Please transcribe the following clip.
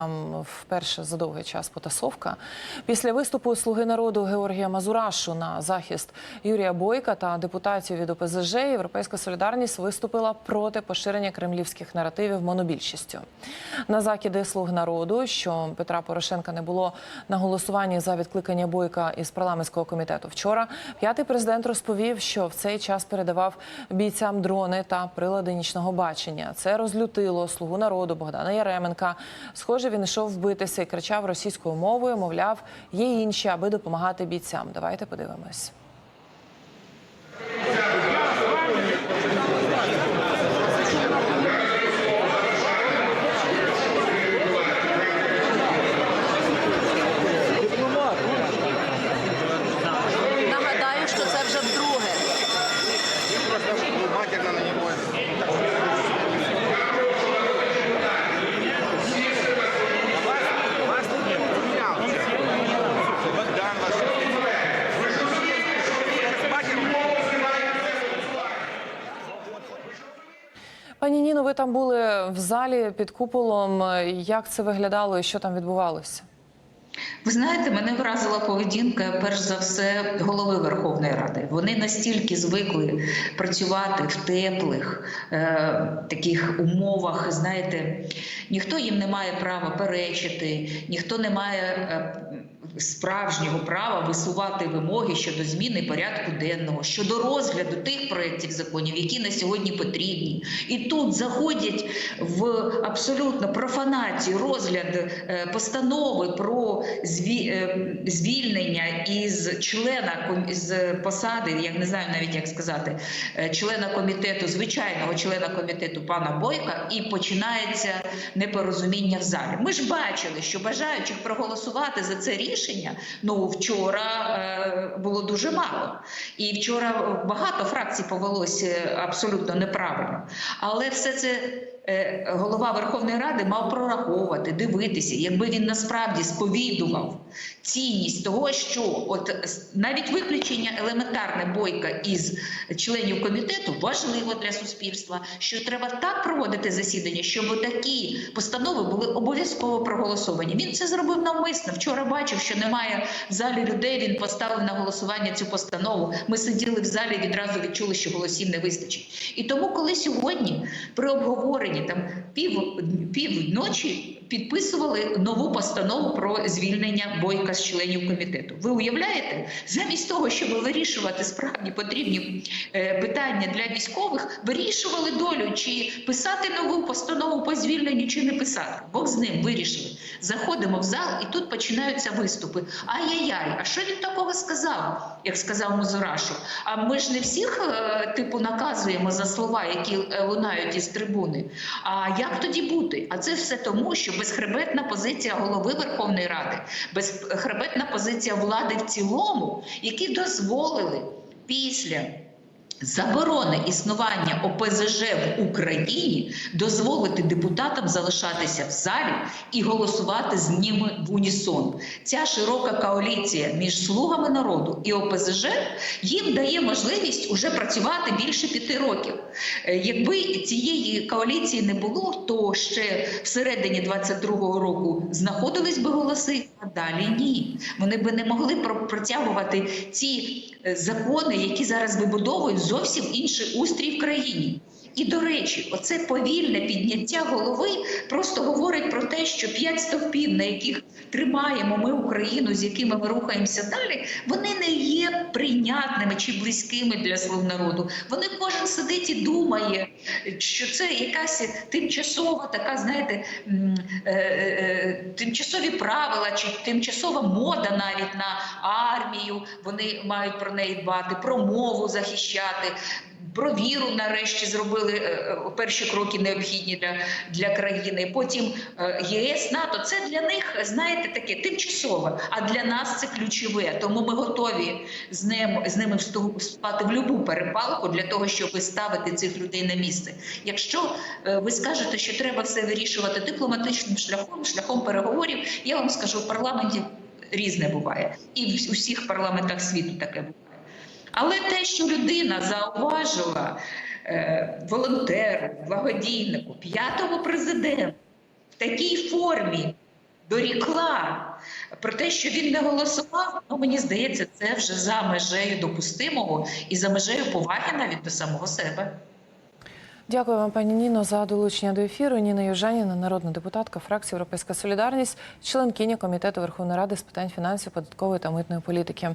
Там вперше за довгий час потасовка. Після виступу слуги народу Георгія Мазурашу на захист Юрія Бойка та депутатів від ОПЗЖ Європейська солідарність виступила проти поширення кремлівських наративів монобільшістю. На закиди слуг народу, що Петра Порошенка не було на голосуванні за відкликання Бойка із парламентського комітету вчора. П'ятий президент розповів, що в цей час передавав бійцям дрони та прилади нічного бачення. Це розлютило слугу народу Богдана Яременка. Схоже, він йшов вбитися і кричав російською мовою. Мовляв, є інші, аби допомагати бійцям. Давайте подивимось. Нагадаю, що це вже вдруге. Матерно на него. Богдан Пані Ніно, ви там були в залі під куполом. Як це виглядало і що там відбувалося? Ви знаєте, мене вразила поведінка, перш за все, голови Верховної Ради. Вони настільки звикли працювати в теплих е, таких умовах. Знаєте, ніхто їм не має права перечити, ніхто не має е, справжнього права висувати вимоги щодо зміни порядку денного, щодо розгляду тих проєктів законів, які на сьогодні потрібні. І тут заходять в абсолютно профанацію розгляд е, постанови про е, звільнення із члена з посади, я не знаю навіть як сказати, е, члена комітету, звичайного члена комітету пана Бойка, і починається непорозуміння в залі. Ми ж бачили, що бажаючих проголосувати за це рішення ну вчора е, було дуже мало. І вчора багато фракцій повелося абсолютно неправильно. Але все це е, голова Верховної Ради мав прораховувати, дивитися, якби він насправді сповідував цінність того, що от навіть виключення елементарне бойка із членів комітету важливо для суспільства, що треба так проводити засідання, щоб такі постанови були обов'язково проголосовані. Він це зробив навмисно. Вчора бачив, що немає в залі людей. Він поставив на голосування цю постанову. Ми сиділи в залі, відразу відчули, що голосів не вистачить. І тому, коли сьогодні при обговоренні там пів півночі підписували нову постанову про звільнення бойка з членів комітету. Ви уявляєте, замість того, щоб вирішувати справді потрібні е, питання для військових, вирішували долю, чи писати нову постанову по звільненню, чи не писати. Бог з ним вирішили. Заходимо в зал, і тут починаються виступи. Ай-яй-яй, а що він такого сказав, як сказав Мазурашу? А ми ж не всіх е, типу наказуємо за слова, які е, лунають із трибуни. А як тоді бути? А це все тому, що безхребетна позиція голови Верховної Ради, безхребетна позиція влади в цілому, які дозволили після. Заборони існування ОПЗЖ в Україні дозволити депутатам залишатися в залі і голосувати з ними в унісон. Ця широка коаліція між слугами народу і ОПЗЖ їм дає можливість уже працювати більше п'яти років. Е, Якби цієї коаліції не було, то ще всередині 22-го року знаходились би голоси, а далі ні. Вони би не могли протягувати ці е, закони, які зараз вибудовують зовсім інший устрій в країні. І до речі, оце повільне підняття голови просто говорить про те, що п'ять стовпів, на яких тримаємо ми Україну, з якими ми рухаємося далі, вони не є прийнятними чи близькими для слуг народу. Вони кожен сидить і думає, що це якась тимчасова така, знаєте, м, е, е, тимчасові правила чи тимчасова мода навіть на армію. Вони мають про неї дбати, про мову захищати. Про віру нарешті зробили е, е, перші кроки необхідні для, для країни. Потім е, ЄС, НАТО це для них, знаєте, таке тимчасове. А для нас це ключове. Тому ми готові з ним з ними всту- вступати в будь-яку перепалку для того, щоб ставити цих людей на місце. Якщо ви скажете, що треба все вирішувати дипломатичним шляхом, шляхом переговорів, я вам скажу, в парламенті різне буває, і в усіх парламентах світу таке буває. Але те, що людина зауважила е, волонтеру, благодійнику, п'ятого президента в такій формі дорікла про те, що він не голосував. Ну мені здається, це вже за межею допустимого і за межею поваги навіть до самого себе. Дякую вам, пані Ніно, за долучення до ефіру. Ніна Южаніна, народна депутатка фракції Європейська Солідарність, членкиня комітету Верховної Ради з питань фінансів, податкової та митної політики.